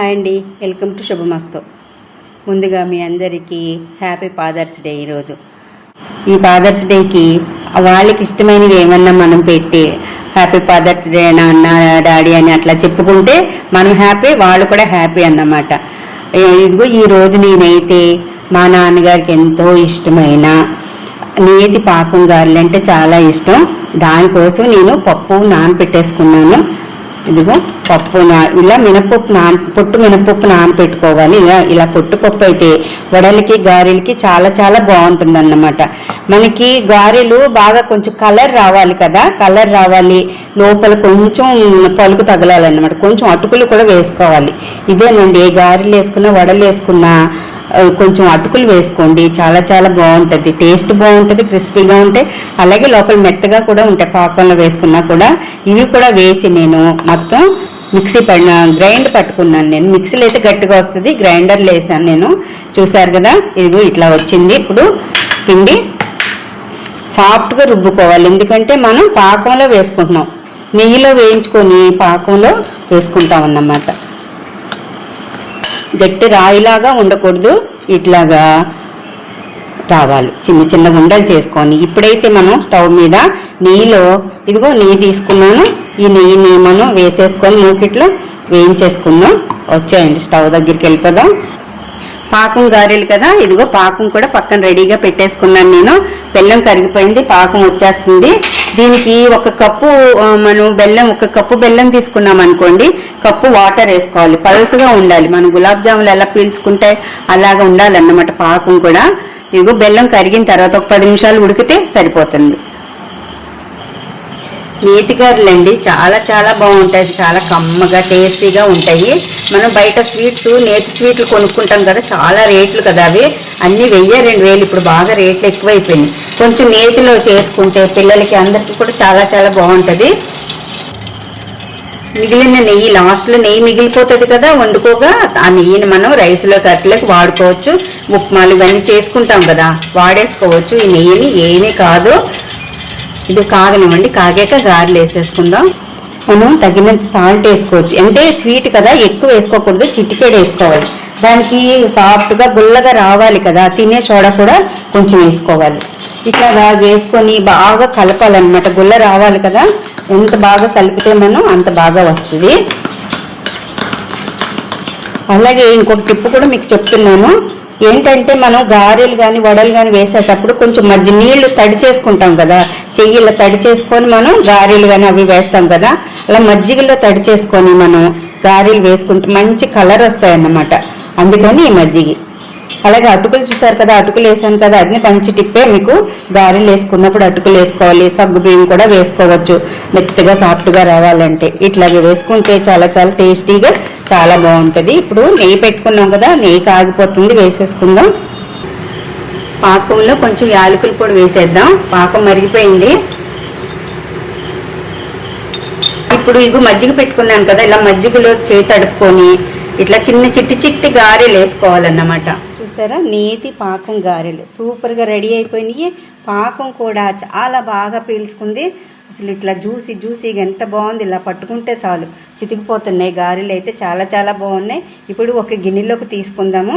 Hi అండి. Welcome to శుభమస్తు. ముందుగా మీ అందరికీ హ్యాపీ ఫాదర్స్ డే ఈరోజు. ఈ ఫాదర్స్ డేకి వాళ్ళకి ఇష్టమైనవి ఏమన్నా మనం పెట్టి హ్యాపీ ఫాదర్స్ డే నాన్న డాడీ అని అట్లా చెప్పుకుంటే మనం హ్యాపీ వాళ్ళు కూడా హ్యాపీ అన్నమాట. ఇదిగో ఈ రోజు నేనైతే మా నాన్నగారికి ఎంతో ఇష్టమైన నేతి పాకం గారెలు అంటే చాలా ఇష్టం. దానికోసం నేను పప్పు నానబెట్టేసుకున్నాను ఇదిగో పప్పు నా ఇలా మినపప్పు నాన్ పొట్టు మినపప్పు నానపెట్టుకోవాలి. ఇలా ఇలా పొట్టు పప్పు అయితే వడలకి గారెలకి చాలా చాలా బాగుంటుంది అన్నమాట మనకి గారెలు బాగా కొంచెం కలర్ రావాలి కదా. కలర్ రావాలి. లోపల కొంచెం పలుకు తగలాలన్నమాట. కొంచెం అటుకులు కూడా వేసుకోవాలి. ఇదేనండి ఏ గారెలు వేసుకున్నా వడలు వేసుకున్నా కొంచెం అటుకులు వేసుకోండి. చాలా చాలా బాగుంటుంది. టేస్ట్ బాగుంటుంది క్రిస్పీగా ఉంటాయి అలాగే లోపల మెత్తగా కూడా ఉంటాయి పాకంలో వేసుకున్నా కూడా. ఇవి కూడా వేసి నేను మొత్తం మిక్సీ పడిన గ్రైండ్ పట్టుకున్నాను నేను. మిక్సీలో అయితే గట్టిగా వస్తుంది. గ్రైండర్లో వేసాను నేను. చూసారు కదా? ఇదిగో ఇట్లా వచ్చింది. ఇప్పుడు పిండి సాఫ్ట్గా రుబ్బుకోవాలి. ఎందుకంటే మనం పాకంలో వేసుకుంటున్నాం. నెయ్యిలో వేయించుకొని పాకంలో వేసుకుంటాం అన్నమాట. గట్టి రాయిలాగా ఉండకూడదు. ఇట్లాగా రావాలి. చిన్న చిన్న ఉండలు చేసుకొని ఇప్పుడైతే మనం స్టవ్ మీద నెయ్యిలో ఇదిగో నెయ్యి తీసుకున్నాను. ఈ నెయ్యిని మనం వేసేసుకొని మూకిట్లో వేయించేసుకుందాం. వచ్చాయండి. స్టవ్ దగ్గరికి వెళ్ళిపోదాం. పాకం గారెలు కదా? ఇదిగో పాకం కూడా పక్కన రెడీగా పెట్టేసుకున్నాను నేను. బెల్లం కరిగిపోయింది పాకం వచ్చేస్తుంది. దీనికి ఒక కప్పు మనం బెల్లం ఒక కప్పు బెల్లం తీసుకున్నాం అనుకోండి కప్పు వాటర్ వేసుకోవాలి. పల్చగా ఉండాలి. మనం గులాబ్ జాములు ఎలా పీల్చుకుంటే అలాగా ఉండాలన్నమాట పాకం కూడా. ఇదిగో బెల్లం కరిగిన తర్వాత ఒక పది నిమిషాలు ఉడికితే సరిపోతుంది. నేతిగారులండి చాలా చాలా బాగుంటాయి. చాలా కమ్మగా టేస్టీగా ఉంటాయి. మనం బయట స్వీట్స్ నేతి స్వీట్లు కొనుక్కుంటాం కదా చాలా రేట్లు కదా అవి. అన్నీ వెయ్యి రెండు వేలు. ఇప్పుడు బాగా రేట్లు ఎక్కువైపోయినాయి. కొంచెం నేతిలో చేసుకుంటే పిల్లలకి అందరికీ కూడా చాలా చాలా బాగుంటుంది. మిగిలిన నెయ్యి లాస్ట్లో నెయ్యి మిగిలిపోతుంది కదా వండుకోగా. ఆ నెయ్యిని మనం రైస్లో కట్టలకు వాడుకోవచ్చు. ఉప్మాలు ఇవన్నీ చేసుకుంటాం కదా వాడేసుకోవచ్చు. ఈ నెయ్యిని ఏమీ కాదు. ఇది కాగనివ్వండి. కాగాక గారెలు వేసేసుకుందాం. మనం తగినంత సాల్ట్ వేసుకోవచ్చు. అంటే స్వీట్ కదా ఎక్కువ వేసుకోకూడదు చిటికేడు వేసుకోవాలి. దానికి సాఫ్ట్గా గుల్లగా రావాలి కదా తినే సోడా కూడా కొంచెం వేసుకోవాలి. ఇట్లాగా వేసుకొని బాగా కలపాలన్నమాట. గుల్ల రావాలి కదా ఎంత బాగా కలిపితే మనం అంత బాగా వస్తుంది. అలాగే ఇంకొక టిప్పు కూడా మీకు చెప్తున్నాను. ఏంటంటే మనం గారెలు కానీ వడలు కానీ వేసేటప్పుడు కొంచెం మధ్య నీళ్ళు తడి చేసుకుంటాం కదా. చెయ్యిలో తడి చేసుకొని మనం గారెలు కానీ అవి వేస్తాం కదా. అలా మజ్జిగలో తడి చేసుకొని మనం గారెలు వేసుకుంటే మంచి కలర్ వస్తాయి అన్నమాట అందుకని ఈ మజ్జిగి. అలాగే అటుకులు చూసారు కదా అటుకులు వేసాను కదా అది మంచి టిప్పే మీకు గారెలు వేసుకున్నప్పుడు అటుకులు వేసుకోవాలి సగ్గు బియ్యం కూడా వేసుకోవచ్చు. మెత్తగా సాఫ్ట్గా రావాలంటే. ఇట్లాగే వేసుకుంటే చాలా చాలా టేస్టీగా చాలా బాగుంటుంది. ఇప్పుడు నెయ్యి పెట్టుకున్నాం కదా నెయ్యి కాగిపోతుంది వేసేసుకుందాం. పాకంలో కొంచెం యాలకుల పొడి వేసేద్దాం. పాకం మరిగిపోయింది. ఇప్పుడు ఇగు మజ్జిగ పెట్టుకున్నాను కదా ఇలా మజ్జిగలో చేయి తడుపుకొని ఇట్లా చిన్న చిట్టి చిట్టి గారెలు వేసుకోవాలన్నమాట. చూసారా? నేతి పాకం గారెలు. సూపర్గా రెడీ అయిపోయినాయి. పాకం కూడా చాలా బాగా పీల్చుకుంది. అసలు ఇట్లా జ్యూసీ జ్యూసీగా ఎంత బాగుంది. ఇలా పట్టుకుంటే చాలు. చితికిపోతున్నాయి గారెలు అయితే. చాలా చాలా బాగున్నాయి. ఇప్పుడు ఒక గిన్నెలోకి తీసుకుందాము.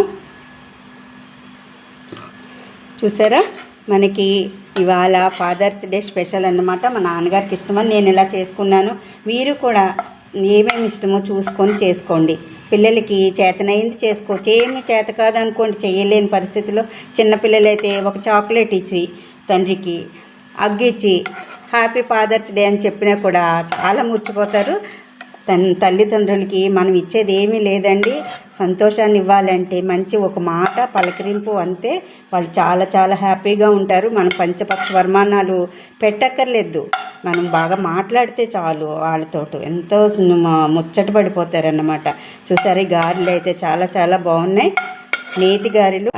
చూసారా? మనకి ఇవాళ ఫాదర్స్ డే స్పెషల్ అన్నమాట. మా నాన్నగారికి ఇష్టమని నేను ఇలా చేసుకున్నాను. మీరు కూడా ఏమేమి ఇష్టమో చూసుకొని చేసుకోండి. పిల్లలకి చేతనైంది చేసుకోవచ్చు. ఏమి చేత కాదనుకోండి చేయలేని పరిస్థితిలో చిన్నపిల్లలైతే ఒక చాక్లెట్ ఇచ్చి తండ్రికి అగ్గిచ్చి హ్యాపీ ఫాదర్స్ డే అని చెప్పినా కూడా చాలా ముచ్చిపోతారు తన తల్లిదండ్రులకి మనం ఇచ్చేది ఏమీ లేదండి. సంతోషాన్ని ఇవ్వాలంటే మంచి ఒక మాట పలకరింపు అంతే. వాళ్ళు చాలా చాలా హ్యాపీగా ఉంటారు. మన పంచపక్ష వర్మానాలు పెట్టక్కర్లేదు. మనం బాగా మాట్లాడితే చాలు వాళ్ళతోటి. ఎంతో మ- ముచ్చట పడిపోతారన్నమాట. చూసారు గారెలు అయితే చాలా చాలా బాగున్నాయి. నేతి గారెలు.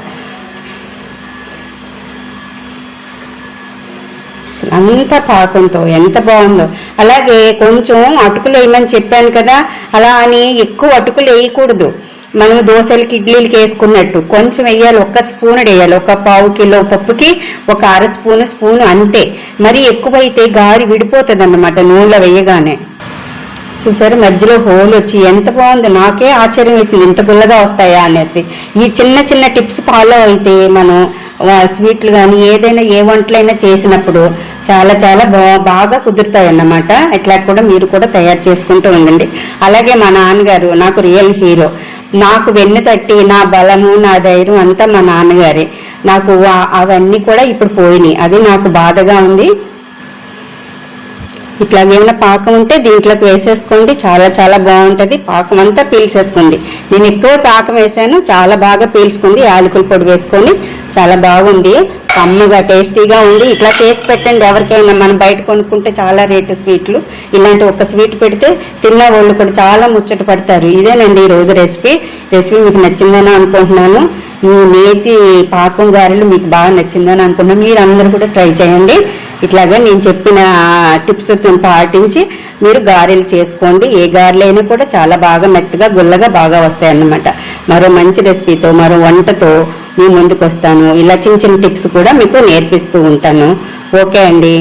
అంతా అంత పాకంతో ఎంత బాగుందో. అలాగే కొంచెం అటుకులు వేయమని చెప్పాను కదా. అలా అని ఎక్కువ అటుకులు వేయకూడదు. మనం దోశలకి ఇడ్లీలకి వేసుకున్నట్టు. కొంచెం వేయాలి ఒక్క స్పూన్ వేయాలి. ఒక పావు కిలో పప్పుకి ఒక అర స్పూను స్పూన్ అంతే. మరి ఎక్కువైతే గారి విడిపోతుంది అన్నమాట నూనెలో వేయగానే. చూసారు? మధ్యలో హోల్ వచ్చి ఎంత బాగుంది. నాకే ఆశ్చర్యం వేసింది. ఇంత గుల్లగా వస్తాయా అనేసి. ఈ చిన్న చిన్న టిప్స్ ఫాలో అయితే మనం స్వీట్లు కానీ ఏదైనా ఏ వంటలైనా చేసినప్పుడు చాలా చాలా బా బాగా కుదురుతాయి అన్నమాట ఇట్లా కూడా మీరు కూడా తయారు చేసుకుంటూ ఉండండి. అలాగే మా నాన్నగారు నాకు రియల్ హీరో. నాకు వెన్ను తట్టి నా బలము నా ధైర్యం అంతా మా నాన్నగారే. నాకు అవన్నీ కూడా ఇప్పుడు పోయినాయి. అది నాకు బాధగా ఉంది. ఇట్లా ఏమైనా పాకం ఉంటే దీంట్లోకి వేసేసుకోండి. చాలా చాలా బాగుంటుంది. పాకం అంతా పీల్చేసుకుంది నేను ఎక్కువ పాకం వేసాను. చాలా బాగా పీల్చుకుంది. యాలకుల పొడి వేసుకొని. చాలా బాగుంది. కమ్మగా టేస్టీగా ఉంది ఇట్లా చేసి పెట్టండి. ఎవరికైనా మనం బయట కొనుక్కుంటే చాలా రేటు స్వీట్లు. ఇలాంటి ఒక స్వీట్ పెడితే తిన్న వాళ్ళు కూడా చాలా ముచ్చట పడతారు. ఇదేనండి ఈ రోజు రెసిపీ. రెసిపీ మీకు నచ్చిందని అనుకుంటున్నాను. ఈ నేతి పాకం గారెలు మీకు బాగా నచ్చిందని అనుకుంటున్నాను. మీరు అందరూ కూడా ట్రై చేయండి. ఇట్లాగా నేను చెప్పిన టిప్స్ పాటించి మీరు గారెలు చేసుకోండి. ఏ గారెలైనా కూడా చాలా బాగా మెత్తగా గుల్లగా బాగా వస్తాయి అన్నమాట మరో మంచి రెసిపీతో మరో వంటతో మీ ముందుకు వస్తాను ఇలా చిన్న చిన్న టిప్స్ కూడా మీకు నేర్పిస్తూ ఉంటాను. ఓకే అండి.